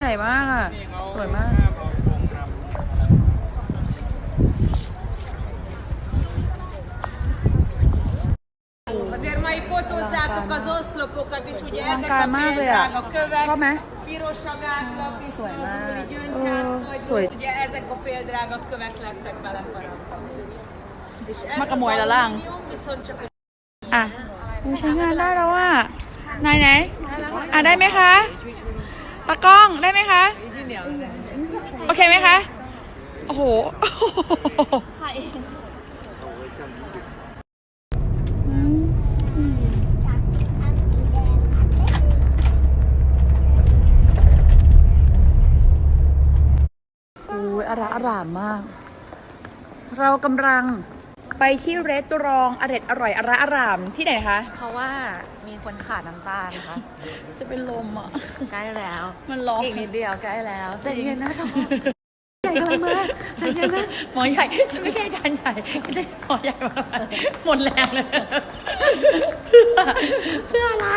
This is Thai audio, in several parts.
ใหญ่มากอะ สวยมาก Azért mai fotózzátok az oszlopokat, és ugye อลัง ezek การ a มากเลยอะ példány, a kövek, ชอบไหม pirosak átlag, mák. viszonylag Ö, gyöngyház, szólj. vagy ugye ezek a féldrága kövek lettek belefaragva. És ez มาข az โมยแล้วล่ะ alumínium viszont csak อะอุ๊ยใช้งานได้แล้วอะไหนไหนอะได้ไหมคะ ตากล้องได้ไหมคะ โอเคไหมคะ โอ้โหโอ้ยอร่าอร่ามมาก เรากำลัง ไปที่เรสตอรองอร่อยอร่อยอร่าอร่ามที่ไหนคะ เพราะว่ามีคนขาดน้ำตาลค่ะจะเป็นลมอะ ใกล้แล้ว มันร้อนอีกนิดเดียวใกล้แล้วใจเย็นนะท้องใหญ่กำลังมาใจเย็นนะหมอใหญ่ฉันไม่ใช่อาจารย์ใหญ่ไม่ใช่หมอใหญ่มาทำไมหมดแรงเลยเพื่ออะไร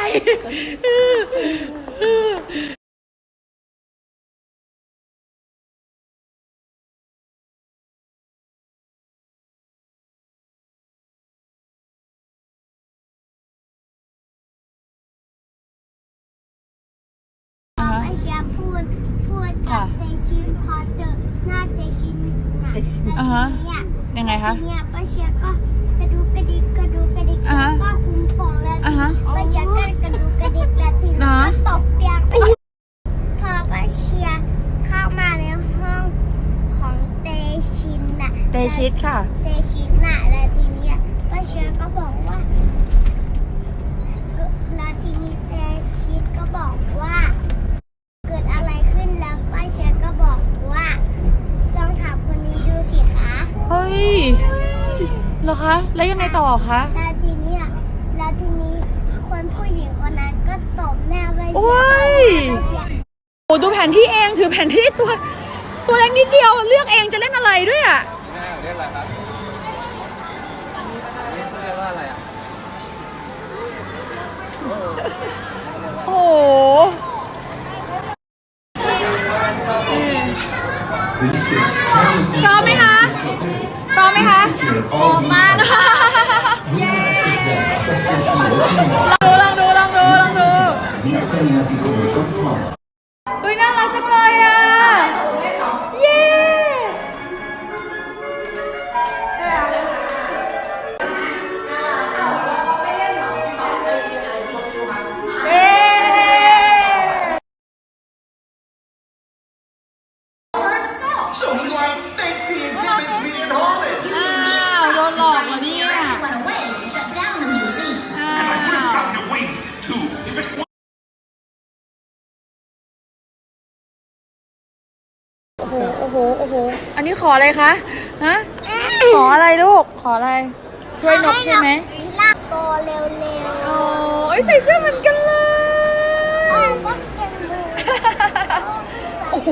เชียพูดพูดกัค่ะบเตชินพอเจอหน้าเตชินนะอ่าฮะ เนี่ยยังไงคะทีเนี่ยป้าเชียก็กระดูกกระดิกกระดูกกระดิกอ่าแล้วฮะ ก็คุมโป่งแล้วอ่าฮะ ป้าเชียก็กระดูกกระดิกแล้วทีนี้นะก็ตกเตียงพอป้าเชียเข้ามาในห้องของเตชินน่ะ เตชิตค่ะ เตชินน่ะแล้วทีเนี้ยป้าเชียก็บอกว่าก็แล้วทีนี้เตชินก็บอกว่า เกิดอะไรขึ้นแล้วป้าเชียก็บอกว่าลองถามคนนี้ดูสิคะ เฮ้ย เหรอคะ แล้วยังไงต่อคะ แล้วทีเนี้ยแล้วทีนี้คนผู้หญิงคนนั้นก็ตบหน้าป้าโอ้เชียยป้าเชียโอ้ดูแผนที่เองถือแผนที่ตัว ตัวเล็กนิดเดียวเลือกเองจะเล่นอะไรด้วยอะเรียกอะไรครับเรียกว่าอะไรอะโอ้โห โอมไหมคะพร้มากลองดูลองดูลองดูลองดูอุ้ยน่ารักจังเลยอะเย้ โอ้โห โอ้โห โอ้โห อันนี้ขออะไรคะ ฮะ ขออะไรลูก ขออะไร ช่วยนกใช่ไหมลากโตเร็วๆโอ้ยใส่เสื้อเหมือนกันเลย โอ้ก็เก่งเลยโอ้โห